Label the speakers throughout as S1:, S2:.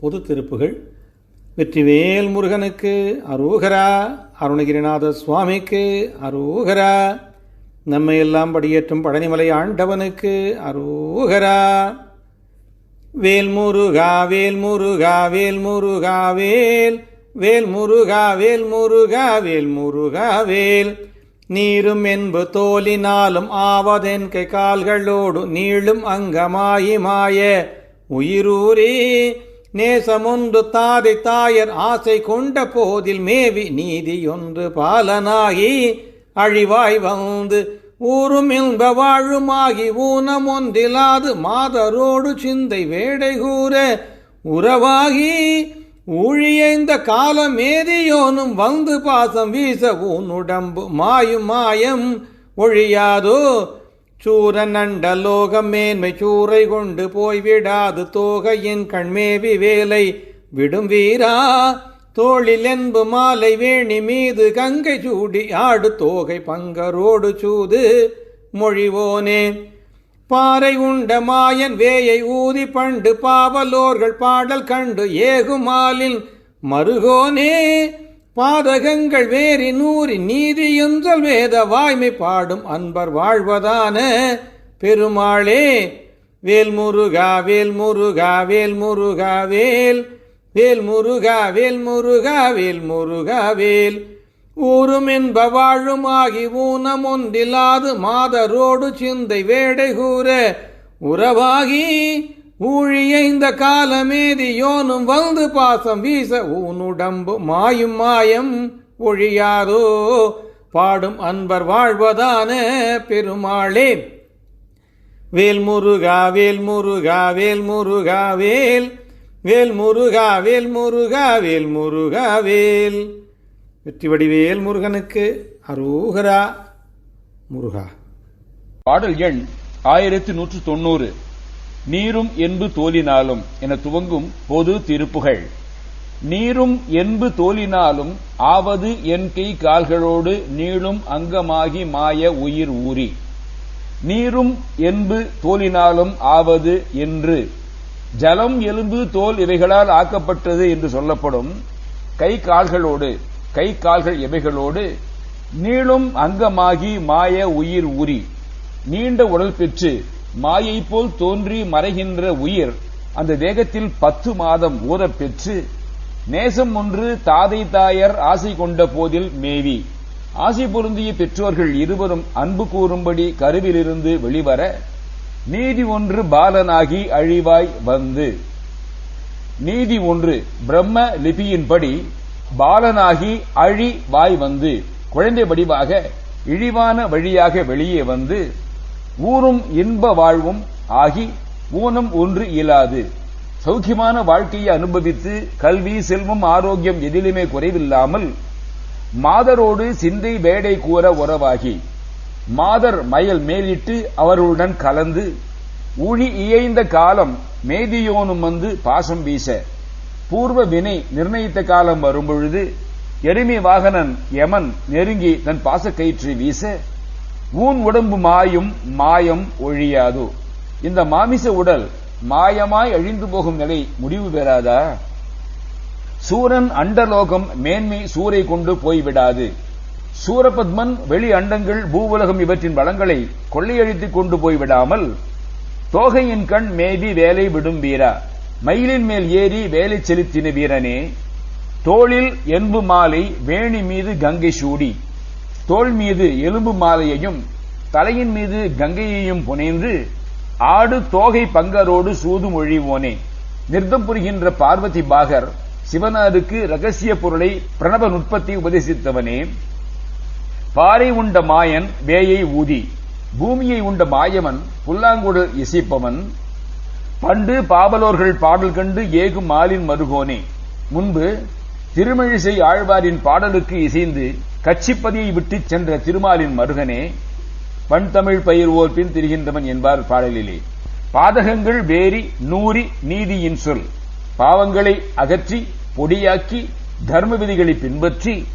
S1: பொது திருப்புகள். வெற்றிவேல் முருகனுக்கு அரோகரா அருணகிரிநாத சுவாமிக்கு அரோகரா நம்மை எல்லாம் படியேற்றும் பழனிமலை ஆண்டவனுக்கு அரோகரா. வேல் முருகா வேல் முருகா வேல் முருகா வேல் வேல் முருகா வேல் முருகா வேல் முருகா வேல். நீரும் என்பு தோலினாலும் ஆவதென் கை கால்களோடு நீளும் அங்கமாயி மாய. உயிரூரே நேசமொன்று தாதை தாயர் ஆசை கொண்ட போதில் மேவி நீதியொன்று பாலனாகி அழிவாய் வந்து ஊரும் இன்ப வாழுமாகி ஊனம் ஒன்றிலாது மாதரோடு சிந்தை வேடை கூற உறவாகி ஊழியைந்த காலம் ஏதியோனும் வந்து பாசம் வீச உன் உடம்பு மாயும் மாயம் ஒழியாதோ சூர நண்ட மேன்மை சூறை கொண்டு போய்விடாது தோகையின் கண்மேவி வேலை. விடும் வீரா தோளில் என்பு மாலை வேணி மீது கங்கை சூடி ஆடு தோகை பங்கரோடு சூது. மொழிவோனே பாறை உண்ட மாயன் வேயை ஊதி பண்டு பாவலோர்கள் பாடல் கண்டு ஏகுமாலின் மருகோனே பாதகங்கள் வேறி நூறி நீதியுந்தல் வேத வாய்மை பாடும் அன்பர் வாழ்வதான பெருமாளே வேல் முருகா வேல் முருகா வேல் முருகா வேல் வேல் முருகா வேல். முருகா வேல் முருகா வேல் ஊரும் என்ப வாழுமாகி ஊனம் ஒன்றில்லாது மாதரோடு சிந்தை வேடை கூற உறவாகி ஊழியைந்த காலமேதி யோனும் வந்து பாசம் வீச ஊனுடம்பு மாயும் மாயம் ஒழியாதோ? பாடும் அன்பர் வாழ்வதான பெருமாளே. வேல் முருகா வேல் முருகா வேல். முருகா வேல் வேல் முருகா வேல். முருகா வேல் முருகா வேல் வெற்றி வடிவேல் முருகனுக்கு அரோகரா முருகா.
S2: பாடல் எண் ஆயிரத்தி நூற்று தொண்ணூறு. நீரும் என்பு தோலினாலும் என துவங்கும் பொது திருப்புகள். நீரும் என்பு தோலினாலும் ஆவது என் கை கால்களோடு நீளும் அங்கமாகி மாய உயிர் ஊறி. நீரும் என்பு தோலினாலும் ஆவது என்று. ஜலம் எலும்பு தோல் இவைகளால் ஆக்கப்பட்டது என்று சொல்லப்படும். கை கால்களோடு கை கால்கள் எவைகளோடு நீளும் அங்கமாகி மாய உயிர் ஊறி. நீண்ட உடல் பெற்று மாயை போல் தோன்றி மறைகின்ற உயிர் அந்த தேகத்தில் பத்து மாதம் ஊறப் பெற்று நேசம் ஒன்று தாதை தாயர் ஆசை கொண்ட போதில் மேவி. ஆசை பொருந்திய பெற்றோர்கள் இருவரும் அன்பு கூறும்படி கருவிலிருந்து வெளிவர நீதி ஒன்று பாலனாகி அழிவாய் வந்து. நீதி ஒன்று பிரம்ம லிபியின்படி பாலனாகி அழி வாய் வந்து. குழந்தை வடிவாக இழிவான வழியாக வெளியே வந்து ஊரும் இன்ப வாழ்வும் ஆகி ஊனம் ஒன்று இயலாது. சௌக்கியமான வாழ்க்கையை அனுபவித்து கல்வி செல்வம் ஆரோக்கியம் எதிலுமே குறைவில்லாமல் மாதரோடு சிந்தை வேடை கூற உறவாகி மாதர் மயல் மேலிட்டு அவர்களுடன் கலந்து ஊழி இயைந்த காலம் மேதியோனும் வந்து பாசம் வீச பூர்வ வினை நிர்ணயித்த காலம் வரும்பொழுது எளிமை வாகனன் யமன் நெருங்கி தன் பாசக்கயிற்றை வீச ஊன் உடம்பு மாயும் மாயம் ஒழியாது. இந்த மாமிச உடல் மாயமாய் அழிந்து போகும் நிலை முடிவு பெறாதா? சூரன் அண்டலோகம் மேன்மை சூரை கொண்டு போய்விடாது. சூரபத்மன் வெளி அண்டங்கள் பூவுலகம் இவற்றின் வளங்களை கொள்ளையழித்துக் கொண்டு போய்விடாமல் தோகையின் கண் மேவி வேலை விடும் வீரா மயிலின் மேல் ஏறி வேலை செலுத்தின வீரனே தோளில் என்பு மாலை வேணி மீது கங்கை சூடி. தோள் மீது எலும்பு மாலையையும் தலையின் மீது கங்கையையும் புனைந்து ஆடு தோகை பங்கரோடு சூது மொழிவோனே நிர்த்தம் புரிகின்ற பார்வதி பாகர் சிவனாருக்கு ரகசிய பொருளை பிரணவ நுட்பத்தை உபதேசித்தவனே. பாறை உண்ட மாயன் வேயை ஊதி பூமியை உண்ட மாயவன் புல்லாங்குடல் இசைப்பவன். பண்டு பாவலோர்கள் பாடல் கண்டு ஏகும் மாலின் மருகோனே. முன்பு திருமழிசை ஆழ்வாரின் பாடலுக்கு இசைந்து கட்சிப்பதியை விட்டுச் சென்ற திருமாலின் மருகனே பண்தமிழ் பயிர்வோர் பின் திரிகின்றவன் என்பார் பாடலிலே. பாதகங்கள் வேரி நூறி நீதியின் சொல். பாவங்களை அகற்றி பொடியாக்கி தர்ம விதிகளை பின்பற்றி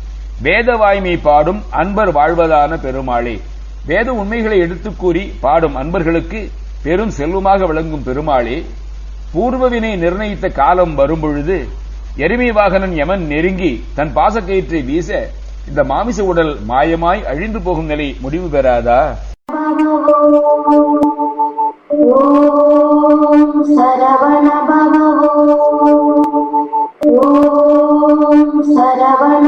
S2: வேத வாய்மை பாடும் அன்பர் வாழ்வதான பெருமாளே. வேத உண்மைகளை எடுத்துக் கூறி பாடும் அன்பர்களுக்கு பெரும் செல்வமாக விளங்கும் பெருமாளே. பூர்வவினை நிர்ணயித்த காலம் வரும்பொழுது எருமை வாகனன் யமன் நெருங்கி தன் பாசக்கயிற்றை வீச இந்த மாமிச உடல் மாயமாய் அழிந்து போகும் நிலை முடிவு பெறாதா?
S3: சரவண